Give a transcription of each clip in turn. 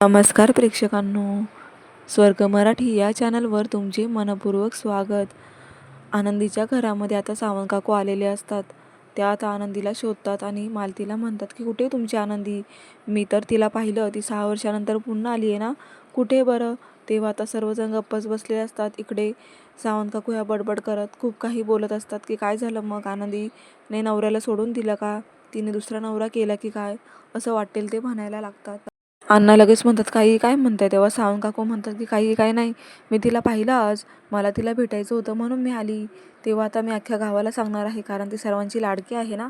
नमस्कार प्रेक्षकांनो. स्वर्ग मराठी या चॅनलवर तुमचे मनपूर्वक स्वागत. आनंदीच्या घरामध्ये आता सावंतकाकू आलेले असतात. त्या आता आनंदीला शोधतात आणि मालतीला म्हणतात की कुठे तुमची आनंदी? मी तर तिला पाहिलं. ती सहा वर्षानंतर पुन्हा आली आहे ना? कुठे बरं? तेव्हा आता सर्वजण गप्पच बसलेले असतात. इकडे सावंत काकू ह्या बडबड करत खूप काही बोलत असतात की काय झालं मग? आनंदीने नवऱ्याला सोडून दिलं का? तिने दुसरा नवरा केला की काय? असं वाटेल ते म्हणायला लागतात. अण्णा लगेच म्हणतात काही काय म्हणताय तेव्हा? सावंत काकू म्हणतात की काही काय नाही. मी तिला पाहिलं आज. मला तिला भेटायचं होतं म्हणून मी आली. तेव्हा आता मी अख्ख्या गावाला सांगणार आहे कारण ती सर्वांची लाडकी आहे ना?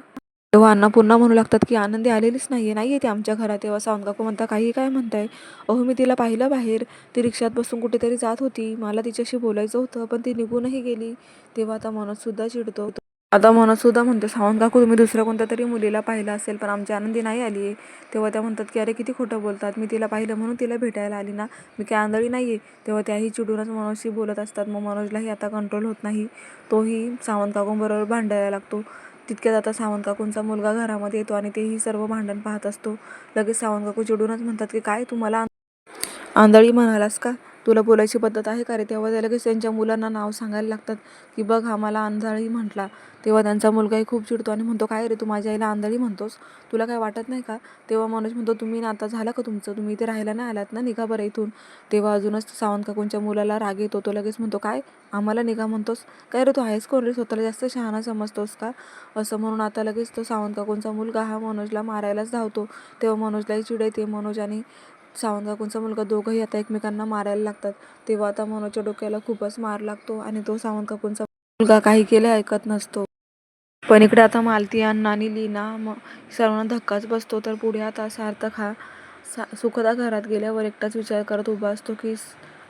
तेव्हा अण्णा पुन्हा म्हणू लागतात की आनंदी आलेलीच नाही आहे नाही आहे ती आमच्या घरात. तेव्हा सावंत काकू म्हणता काही काय म्हणताय? अहो मी तिला पाहिलं बाहेर. ती रिक्षात बसून कुठेतरी जात होती. मला तिच्याशी बोलायचं होतं पण ती निघूनही गेली. तेव्हा आता मनोजसुद्धा चिडतो. आता मनोजसुद्धा म्हणतो सावंत काकू तुम्ही दुसऱ्या कोणत्या तरी मुलीला पाहिलं असेल पण आमची आनंदी नाही आली आहे. तेव्हा त्या म्हणतात की अरे किती खोटं बोलतात. मी तिला पाहिलं म्हणून तिला भेटायला आली ना. मी काय आंधळी नाही आहे तेव्हा त्याही चिडूनच मनोजशी बोलत असतात. मग मनोजलाही आता कंट्रोल होत नाही. तोही सावंत काकूंबरोबर भांडायला लागतो. तितक्यात आता सावंत काकूंचा मुलगा घरामध्ये येतो आणि तेही सर्व भांडण पाहत असतो. लगेच सावंत काकू चिडूनच म्हणतात की काय तुम्हाला आंधळी म्हणालास का? तुला बोलायची पद्धत आहे का रे? तेव्हा ते लगेच त्यांच्या मुलांना नाव सांगायला लागतात की बघ हा मला आंधळी म्हटला. तेव्हा त्यांचा मुलगाही खूप चिडतो आणि म्हणतो काय रे तू माझ्या आईला आंधळी म्हणतोस? तुला काय वाटत नाही का? तेव्हा मनोज म्हणतो तुम्ही ना आता झालं का तुमचं? तुम्ही इथे राहायला नाही आलात ना? निघा बरं इथून. तेव्हा अजूनच सावंत काकूंच्या मुलाला राग येतो. तो लगेच म्हणतो काय? आम्हाला निघा म्हणतोस? काय रे तू आहेस कोण रे? स्वतःला जास्त शहाणा समजतोस का? असं म्हणून आता लगेच तो सावंत काकूंचा मुलगा हा मनोजला मारायलाच धावतो. तेव्हा मनोजलाही चिड येते. मनोज आणि सावंत काकूंचा मुलगा दोघंही आता एकमेकांना मारायला लागतात. तेव्हा आता मनोजच्या डोक्याला खूपच मार लागतो आणि तो सावंत काकूंचा मुलगा काही केले ऐकत नसतो. पण इकडे आता मालती अण्णा आणि लीना मग सर्वांना धक्काच बसतो. तर पुढे आता सार्थक हा सा सुखदा घरात गेल्यावर एकटाच विचार करत उभा असतो की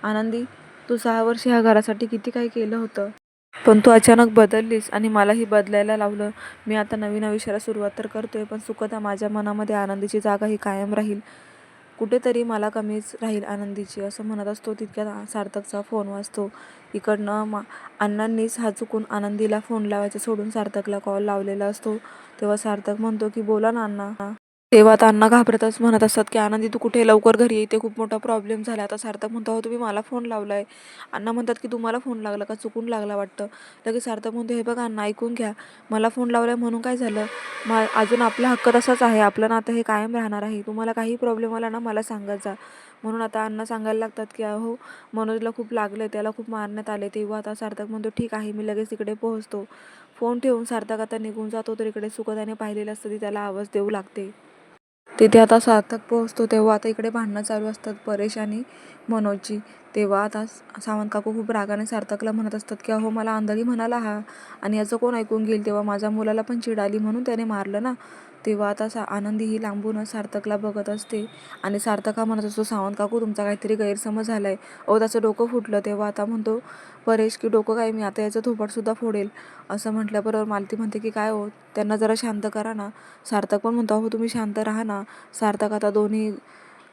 आनंदी तू सहा वर्ष ह्या घरासाठी किती काही केलं होतं. पण तू अचानक बदललीस आणि मलाही बदलायला लावलं. मी आता नवीन आयुष्याला सुरुवात तर करतोय पण सुखदा माझ्या मनामध्ये आनंदीची जागा ही कायम राहील. कुठेतरी मला कमीच राहील आनंदीची असं म्हणत असतो. तितक्यात सार्थकचा फोन वाजतो. इकडनं मा अण्णांनीच हा चुकून आनंदीला फोन लावायचा सोडून सार्थकला कॉल लावलेला असतो. तेव्हा सार्थक म्हणतो की बोला ना अण्णा. तेव्हा आता अण्णा घाबरतच म्हणत असतात की आनंदी तू कुठे? लवकर घरी येते खूप मोठा प्रॉब्लेम झाला आता सार्थक म्हणतो हो तुम्ही मला फोन लावला आहे अण्णा म्हणतात की तुम्हाला फोन लागला का? चुकून लागला वाटतं. लगेच सार्थक म्हणतो हे बघा अण्णा ऐकून घ्या. मला फोन लावला आहे म्हणून काय झालं? मा अजून आपला हक्क तसाच आहे. आपलं नातं हे कायम राहणार आहे. तुम्हाला काही प्रॉब्लेम आला ना मला सांगत जा. म्हणून आता अण्णा सांगायला लागतात की अहो मनोजला खूप लागलं त्याला खूप मारण्यात आले तेव्हा आता सार्थक म्हणतो ठीक आहे मी लगेच इकडे पोहोचतो. फोन ठेवून सार्थक आता निघून जातो तर इकडे सुखदाने पाहिलेलं असतं ती त्याला आवाज देऊ लागते. तिथे आता सार्थक पोहोचतो तेव्हा आता इकडे भांडणं चालू असतात परेश आणि मनोजची. तेव्हा आता सावंत काकू खूप रागाने सार्थकला म्हणत असतात की अहो मला आंधळी म्हणाला हा आणि याचं कोण ऐकून घेईल? तेव्हा माझ्या मुलाला पण चिड आली म्हणून त्याने मारलं ना. तेव्हा आता सा आनंदी ही लांबूनच सार्थकला बघत असते. आणि सार्थक हा म्हणत असतो सावंत काकू तुमचा काहीतरी गैरसमज झाला आहे अहो त्याचं डोकं फुटलं. तेव्हा आता म्हणतो परेश की डोकं काय? मी आता याचं थोपाटसुद्धा फोडेल. असं म्हटल्याबरोबर मालती म्हणते की काय हो? त्यांना जरा शांत करा ना. सार्थक पण म्हणतो अहो तुम्ही शांत राहा ना. सार्थक आता दोन्ही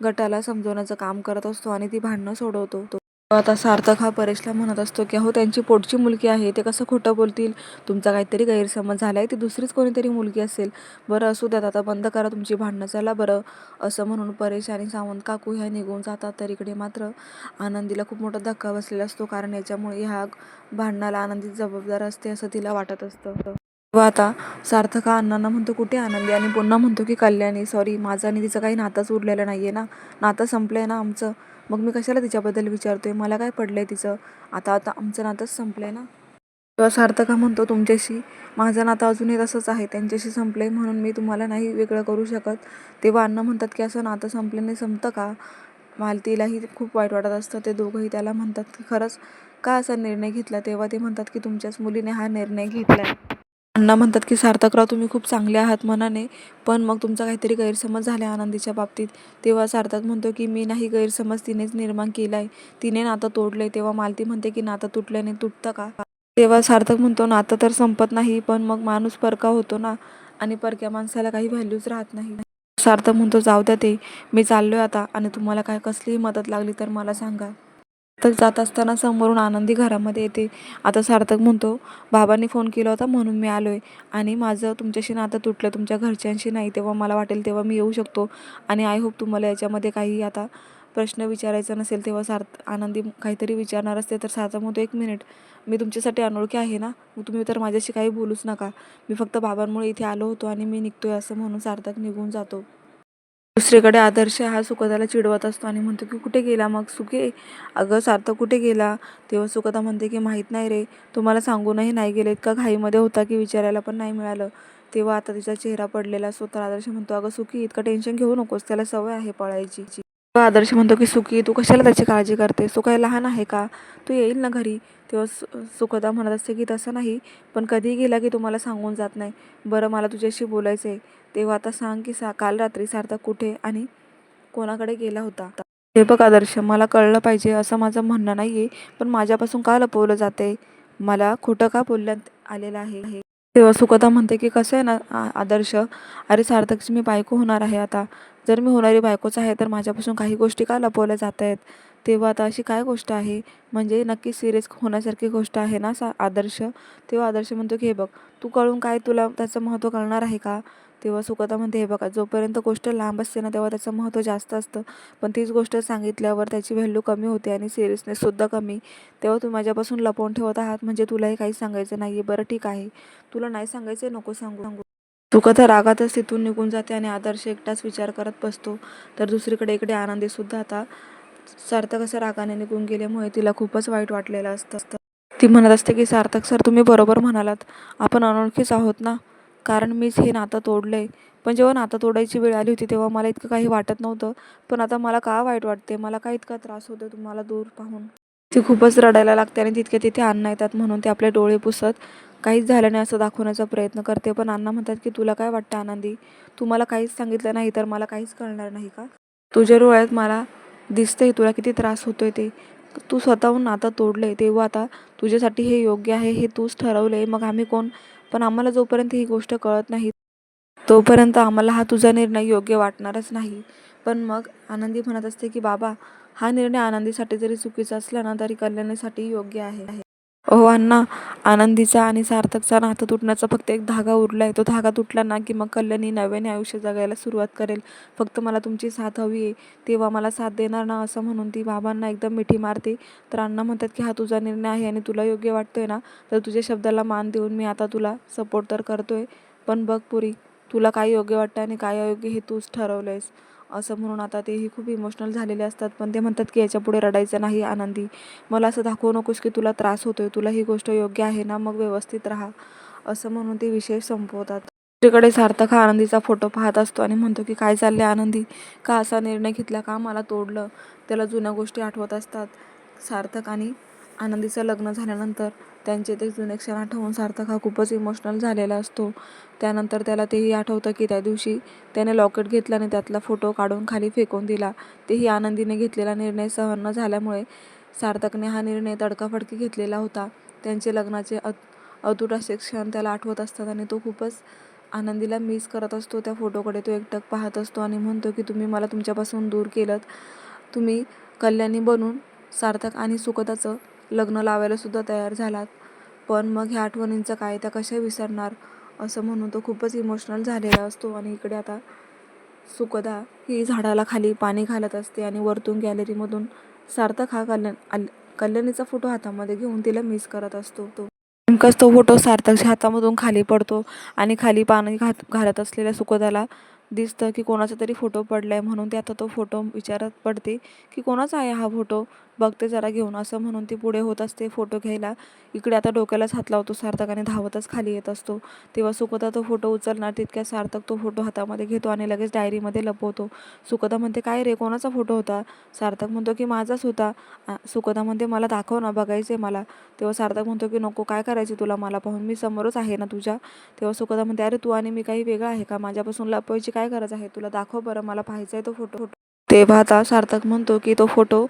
गटाला समजवण्याचं काम करत असतो आणि ती भांडणं सोडवतो. तो आता सार्थक हा परेशला म्हणत असतो की अहो त्यांची पोटची मुलगी आहे ते कसं खोटं बोलतील? तुमचा काहीतरी गैरसमज झाला आहे ती दुसरीच कोणीतरी मुलगी असेल. बरं असू द्यात आता बंद करा तुमची भांडणं चला बरं. असं म्हणून परेश आणि सावंत काकू ह्या निघून जातात तर इकडे मात्र आनंदीला खूप मोठा धक्का बसलेला असतो कारण याच्यामुळे ह्या भांडणाला आनंदी जबाबदार असते असं तिला वाटत असतं. तेव्हा आता सार्थक हा अण्णांना म्हणतो कुठे आनंदी? आणि पुन्हा म्हणतो की कल्याणी सॉरी माझं आणि तिचं काही नातंच उरलेलं नाही आहे ना. नातं संपलं आहे ना आमचं. मग मी कशाला तिच्याबद्दल विचारतोय? मला काय पडलं आहे तिचं? आता आता आमचं नातंच संपलं आहे ना तेव्हा सार्थक म्हणतो तुमच्याशी? माझं नातं अजूनही तसंच आहे. त्यांच्याशी संपलं आहे म्हणून मी तुम्हाला नाही वेगळं करू शकत. तेव्हा अण्णा म्हणतात की असं नातं संपल्याने संपतं का? मालतीलाही खूप वाईट वाटत असतं. ते दोघंही त्याला म्हणतात की खरंच का असा निर्णय घेतला? तेव्हा ते म्हणतात की तुमच्याच मुलीने हा निर्णय घेतला आहे अण्णा म्हणतात की सार्थकराव तुम्ही खूप चांगले आहात मनाने पण मग तुमचा काहीतरी गैरसमज झाला आनंदीच्या बाबतीत. तेव्हा सार्थक म्हणतो की मी नाही गैरसमज तिनेच निर्माण केला आहे तिने नातं तोडलं आहे तेव्हा मालती म्हणते की नातं तुटल्याने तुटतं का? तेव्हा सार्थक म्हणतो नातं तर संपत नाही पण मग माणूस परका होतो ना आणि परक्या माणसाला काही व्हॅल्यूच राहत नाही. सार्थक म्हणतो जाऊ द्या ते. मी चाललोय आता आणि तुम्हाला काय कसलीही मदत लागली तर मला सांगा. तर जात असताना समोरून आनंदी घरामध्ये येते. आता सार्थक म्हणतो बाबांनी फोन केला होता म्हणून मी आलो आहे आणि माझं तुमच्याशी नातं तुटलं तुमच्या घरच्यांशी नाही. तेव्हा मला वाटेल तेव्हा मी येऊ शकतो. आणि आय होप तुम्हाला याच्यामध्ये काही आता प्रश्न विचारायचा नसेल तेव्हा सार्थ आनंदी काहीतरी विचारणार असते. तर सार्थक म्हणतो एक मिनिट मी तुमच्यासाठी अनोळखी आहे ना? मग तुम्ही तर माझ्याशी काही बोलूच नका. मी फक्त बाबांमुळे इथे आलो होतो आणि मी निघतोय असं म्हणून सार्थक निघून जातो. दुसरीकडे आदर्श हा सुखदाला चिडवत असतो आणि म्हणतो की कुठे गेला मग सुखे अगं सार्थक कुठे गेला? तेव्हा सुखदा म्हणते की माहीत नाही रे तुम्हाला सांगूनही नाही गेले इतका घाईमध्ये होता की विचारायला पण नाही मिळालं. तेव्हा आता तिचा चेहरा पडलेला असतो. तर आदर्श म्हणतो अगं सुखी इतकं टेन्शन घेऊ नकोस त्याला सवय आहे पळायची. आदर्श म्हणतो की सुखी तू कशाला त्याची काळजी करते तो काय लहान आहे का? तू येईल ना घरी? तेव्हा सु सुखदा म्हणत असते की तसं नाही पण कधी गेला की तुम्हाला सांगून जात नाही. बरं मला तुझ्याशी बोलायचं आहे तेव्हा आता सांग की सा काल रात्री सार्थक कुठे आणि कोणाकडे गेला होता? हे बघ आदर्श मला कळलं पाहिजे असं माझं म्हणणं नाही आहे पण माझ्यापासून का लपवलं जाते मला खोटं का बोलण्यात आलेलं आहे? तेव्हा सुखदा म्हणते की कसं आहे ना आदर्श? अरे सार्थकची मी बायको होणार आहे आता. जर मी होणारी बायकोच आहे तर माझ्यापासून काही गोष्टी का लपवल्या जात आहेत? तेव्हा आता अशी काय गोष्ट आहे? म्हणजे नक्की सिरियस होण्यासारखी गोष्ट आहे ना सा आदर्श? तेव्हा आदर्श म्हणतो की हे बघ तू कळून काय तुला त्याचं महत्त्व कळणार आहे का? तेव्हा सुकता म्हणते हे बघा जोपर्यंत गोष्ट लांब असते ना तेव्हा त्याचं महत्त्व जास्त असतं. पण तीच गोष्ट सांगितल्यावर त्याची व्हॅल्यू कमी होते आणि सिरियसनेससुद्धा कमी. तेव्हा तू माझ्यापासून लपवून ठेवत आहात म्हणजे तुलाही काही सांगायचं नाही आहे बरं ठीक आहे. तुला नाही सांगायचं नको सांगू सांगू. सुकथा रागातच तिथून निघून जाते आणि आदर्श एकटाच विचार करत बसतो. तर दुसरीकडे इकडे आनंदीसुद्धा आता सार्थक असं रागाने निघून गेल्यामुळे तिला खूपच वाईट वाटलेलं असतं. ती म्हणत असते की सार्थक सर तुम्ही बरोबर म्हणालात. आपण अनोळखीच आहोत ना? कारण मीच हे नातं तोडलं आहे पण जेव्हा नातं तोडायची वेळ आली होती तेव्हा मला इतकं काही वाटत नव्हतं. पण आता मला का वाईट वाटते? मला का इतका त्रास होतो तुम्हाला दूर पाहून? ती खूपच रडायला लागते आणि तितके तिथे अन्न येतात म्हणून ते आपले डोळे पुसत काहीच झालं नाही असं दाखवण्याचा प्रयत्न करते. पण अण्णा म्हणतात की तुला काय वाटतं आनंदी? तू मला काहीच सांगितलं नाही तर मला काहीच कळणार नाही का? तुझ्या डोळ्यात मला दिसतंय तुला किती त्रास होतोय ते. तू स्वतःहून नातं तोडलंय. तेव्हा आता तुझ्यासाठी हे योग्य आहे हे तूच ठरवलंय. मग आम्ही कोण? पण आम्हाला जोपर्यंत ही गोष्ट कळत नाही तोपर्यंत आम्हाला हा तुझा निर्णय योग्य वाटणारच नाही. पण मग आनंदी म्हणत असते की बाबा हा निर्णय आनंदीसाठी जरी चुकीचा असला ना तरी कल्याणासाठी योग्य आहे. हो अण्णा आनंदीचा आणि सार्थकचा नातं तुटण्याचा फक्त एक धागा उरला आहे तो धागा तुटला ना की मग कल्याणी नव्याने आयुष्य जगायला सुरुवात करेल. फक्त मला तुमची साथ हवी आहे. तेव्हा मला साथ देणार ना असं म्हणून ती बाबांना एकदम मिठी मारते. तर अण्णा म्हणतात की हा तुझा निर्णय आहे आणि तुला योग्य वाटतोय ना? तर तुझ्या शब्दाला मान देऊन मी आता तुला सपोर्ट तर करतोय. पण बघ पुरी तुला काय योग्य वाटतं आणि काय अयोग्य हे तूच ठरवलं आहेस असं म्हणून आता तेही खूप इमोशनल झालेले असतात. पण ते म्हणतात की याच्यापुढे रडायचं नाही आनंदी. मला असं दाखवू नकोस की तुला त्रास होतोय. तुला ही गोष्ट योग्य आहे ना? मग व्यवस्थित राहा. असं म्हणून ते विषय संपवतात. दुसरीकडे सार्थक हा आनंदीचा फोटो पाहत असतो आणि म्हणतो की काय चालले आनंदी? का असा निर्णय घेतला? का मला तोडलं? त्याला जुन्या गोष्टी आठवत असतात. सार्थक आणि आनंदीचं लग्न झाल्यानंतर त्यांचे ते जुने क्षण आठवून सार्थक हा खूपच इमोशनल झालेला असतो. त्यानंतर त्याला तेही आठवतं की त्या दिवशी त्याने लॉकेट घेतला आणि त्यातला फोटो काढून खाली फेकून दिला. तेही आनंदीने घेतलेला निर्णय सहन न झाल्यामुळे सार्थकने हा निर्णय तडकाफडकी घेतलेला होता. त्यांचे लग्नाचे अत अतूट असे क्षण त्याला आठवत असतात आणि तो खूपच आनंदीला मिस करत असतो. त्या फोटोकडे तो एकटक पाहत असतो आणि म्हणतो की तुम्ही मला तुमच्यापासून दूर केलं तुम्ही कल्याणी बनून सार्थक आणि सुखदाचं लग्न लावायला सुद्धा तयार झालात. पण मग ह्या आठवणींचं काय त्या कशा विसरणार? असं म्हणून तो खूपच इमोशनल झालेला असतो आणि इकडे आता सुकदा ही झाडाला खाली पाणी घालत असते आणि वरतून गॅलरीमधून सार्थक हा कल्याण आल कल्याणीचा फोटो हातामध्ये घेऊन तिला मिस करत असतो. तो नेमकाच तो फोटो सार्थकच्या हातामधून खाली पडतो आणि खाली पाणी घात घालत असलेल्या सुकदाला दिसतं की कोणाचा तरी फोटो पडला आहे म्हणून ते आता तो फोटो विचारत पडते की कोणाचा आहे हा फोटो बघते जरा घेऊन. असं म्हणून ती पुढे होत असते फोटो घ्यायला. इकडे आता डोक्यालाच हात लावतो सार्थक आणि धावतच खाली येत असतो. तेव्हा सुकता तो फोटो उचलणार तितक्या सार्थक तो फोटो हातामध्ये घेतो आणि लगेच डायरीमध्ये लपवतो. सुकता म्हणते काय रे कोणाचा फोटो होता? सार्थक म्हणतो की माझाच होता. आ, सुकता म्हणते मला दाखव ना बघायचं आहे मला. तेव्हा सार्थक म्हणतो की नको काय करायचं तुला मला? पाहून मी समोरच आहे ना तुझ्या. तेव्हा सुकता म्हणते अरे तू आणि मी काही वेगळं आहे का? माझ्यापासून लपवायची काय गरज आहे? तुला दाखव बरं मला पाहायचा आहे तो फोटो. तेव्हा आता सार्थक म्हणतो की तो फोटो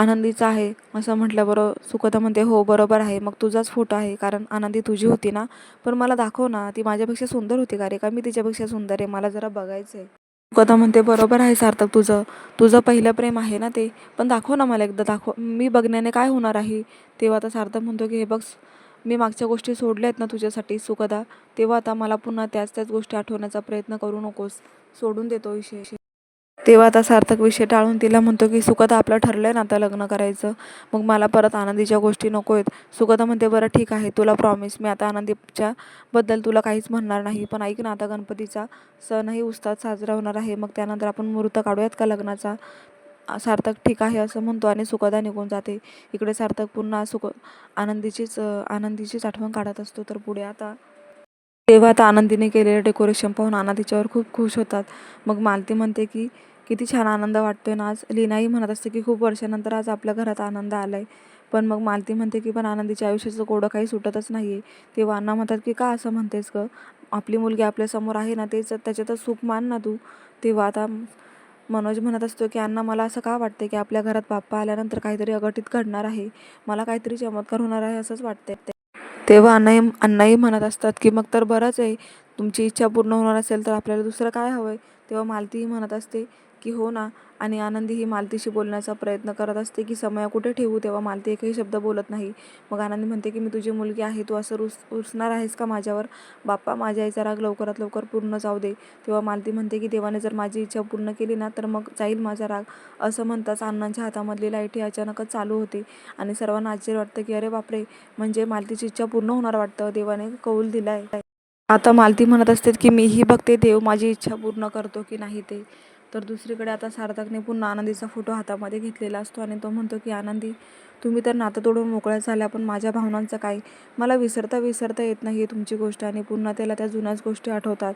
आनंदीचा आहे. असं म्हटल्याबरोबर सुकथा म्हणते हो बरोबर आहे. मग तुझाच फोटो आहे कारण आनंदी तुझी होती ना. पण मला दाखव ना ती माझ्यापेक्षा सुंदर होती का रे? का मी तिच्यापेक्षा सुंदर आहे? मला जरा बघायचं आहे सुखदा म्हणते बरोबर आहे सार्थक तुझं. तुझं पहिलं प्रेम आहे ना ते. पण दाखव ना मला एकदा दाखव. मी बघण्याने काय होणार आहे? तेव्हा आता सार्थक म्हणतो की हे बघ मी मागच्या गोष्टी सोडल्या आहेत ना तुझ्यासाठी सुखदा. तेव्हा आता मला पुन्हा त्याच त्याच गोष्टी आठवण्याचा प्रयत्न करू नकोस. सोडून देतो विषय. तेव्हा आता सार्थक विषय टाळून तिला म्हणतो की सुखदा आपलं ठरलंय ना आता लग्न करायचं. मग मला परत आनंदीच्या गोष्टी नको आहेत. सुखदा म्हणते बरं ठीक आहे तुला प्रॉमिस मी आता आनंदीच्या बद्दल तुला काहीच म्हणणार नाही. पण ऐक ना आता गणपतीचा सणही उत्साहात साजरा होणार आहे. मग त्यानंतर आपण मुहूर्त काढूयात का लग्नाचा? सार्थक ठीक आहे असं म्हणतो आणि सुखदा निघून जाते. इकडे सार्थक पुन्हा सुख आनंदीचीच आनंदीचीच आठवण काढत असतो. तर पुढे आता तेव्हा आता आनंदीने केलेलं डेकोरेशन पाहून आनंद तिच्यावर खूप खुश होतात. मग मालती म्हणते की किती छान आनंद वाटतोय ना आज. लीनाही म्हणत असते की खूप वर्षानंतर आज आपल्या घरात आनंद आलाय. पण मग मालती म्हणते की पण आनंदीच्या आयुष्याचं कोडं काही सुटतच नाही आहे तेव्हा अण्णा म्हणतात की का असं म्हणतेस ग? आपली मुलगी आपल्यासमोर आहे ना तेच त्याच्यातच सुख मान ना तू. तेव्हा आता मनोज म्हणत असतो की अण्णा मला असं का वाटते की आपल्या घरात बाप्पा आल्यानंतर काहीतरी अघटित घडणार आहे? मला काहीतरी चमत्कार होणार आहे असंच वाटते तेव्हा अण्णाही अण्णाही म्हणत असतात की मग तर बरंच आहे. तुमची इच्छा पूर्ण होणार असेल तर आपल्याला दुसरं काय हवं आहे तेव्हा मालतीही म्हणत असते की हो ना. आणि आनंदी ही मालतीशी बोलण्याचा प्रयत्न करत असते की समय कुठे ठेवू तेव्हा मालती एकही शब्द बोलत नाही. मग आनंदी म्हणते की मी तुझी मुलगी आहे. तू असं रुस रुसणार आहेस का माझ्यावर? बाप्पा माझ्या आईचा राग लवकरात लवकर पूर्ण जाऊ दे. तेव्हा मालती म्हणते की देवाने जर माझी इच्छा पूर्ण केली ना तर मग जाईल माझा राग. असं म्हणताच अण्णांच्या हातामधली लाइट अचानकच चालू होते आणि सर्वांना आश्चर्य वाटतं की अरे बापरे! म्हणजे मालतीची इच्छा पूर्ण होणार वाटतं. देवाने कौल दिला आहे आता मालती म्हणत असते की मीही बघते. देव माझी इच्छा पूर्ण करतो की नाही ते. तर दुसरीकडे आता सार्थकने पुन्हा आनंदीचा फोटो हातामध्ये घेतलेला असतो आणि तो म्हणतो की आनंदी तुम्ही तर नातं तोडून मोकळ्या झाल्या पण माझ्या भावनांचं काय? मला विसरता विसरता येत नाही तुमची गोष्ट आणि पुन्हा त्याला त्या जुन्याच गोष्टी आठवतात.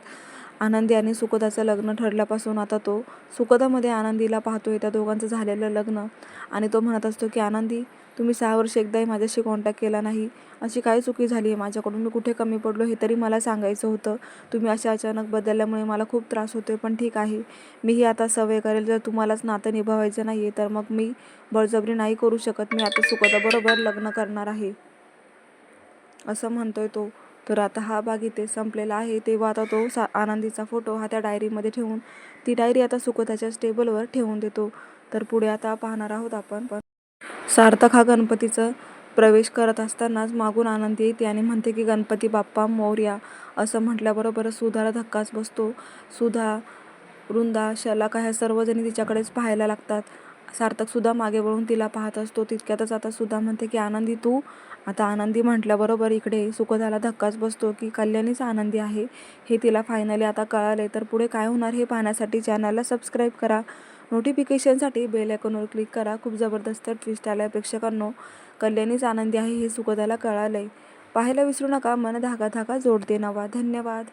आनंदी आणि सुखदाचं लग्न ठरल्यापासून आता तो सुखदामध्ये आनंदीला पाहतोय. त्या दोघांचं झालेलं लग्न. आणि तो म्हणत असतो की आनंदी तुम्ही सहा वर्ष एकदाही माझ्याशी कॉन्टॅक्ट केला नाही. अशी काय चुकी झाली आहे माझ्याकडून? मी कुठे कमी पडलो हे तरी मला सांगायचं होतं. तुम्ही अशा अचानक बदलल्यामुळे मला खूप त्रास होतो आहे पण ठीक आहे. मीही आता सवय करेल. जर तुम्हालाच नातं निभावायचं नाही आहे तर मग मी बळजबरी नाही करू शकत. मी आता सुखदाबरोबर लग्न करणार आहे. असं म्हणतोय तो. तर आता हा भाग इथे संपलेला आहे. तेव्हा आता तो सा आनंदीचा फोटो हा त्या डायरीमध्ये ठेवून ती डायरी आता सुखदाच्या टेबलवर ठेवून देतो. तर पुढे आता पाहणार आहोत आपण. पण सार्थक हा गणपतीचं प्रवेश करत असतानाच मागून आनंदी येते आणि म्हणते की गणपती बाप्पा मौर्या असं म्हटल्याबरोबरच सुधाला धक्काच बसतो. सुधा वृंदा शलाका ह्या सर्वजणी तिच्याकडेच पाहायला लागतात. सार्थकसुद्धा मागे वळून तिला पाहत असतो. तितक्यातच आता सुद्धा म्हणते की आनंदी तू. आता आनंदी म्हटल्याबरोबर इकडे सुखदाला धक्काच बसतो की कल्याणीच आनंदी आहे. हे तिला फायनली आता कळाले तर पुढे काय होणार हे पाहण्यासाठी चॅनलला सबस्क्राईब करा. नोटिफिकेशनसाठी बेल आयकॉनवर क्लिक करा. खूप जबरदस्त ट्विस्ट आलाय प्रेक्षकांनो. कल्याणीच आनंदी आहे हे सुखदाला कळालंय. पाहायला विसरू नका. मन धागा धागा जोडते नवा. धन्यवाद.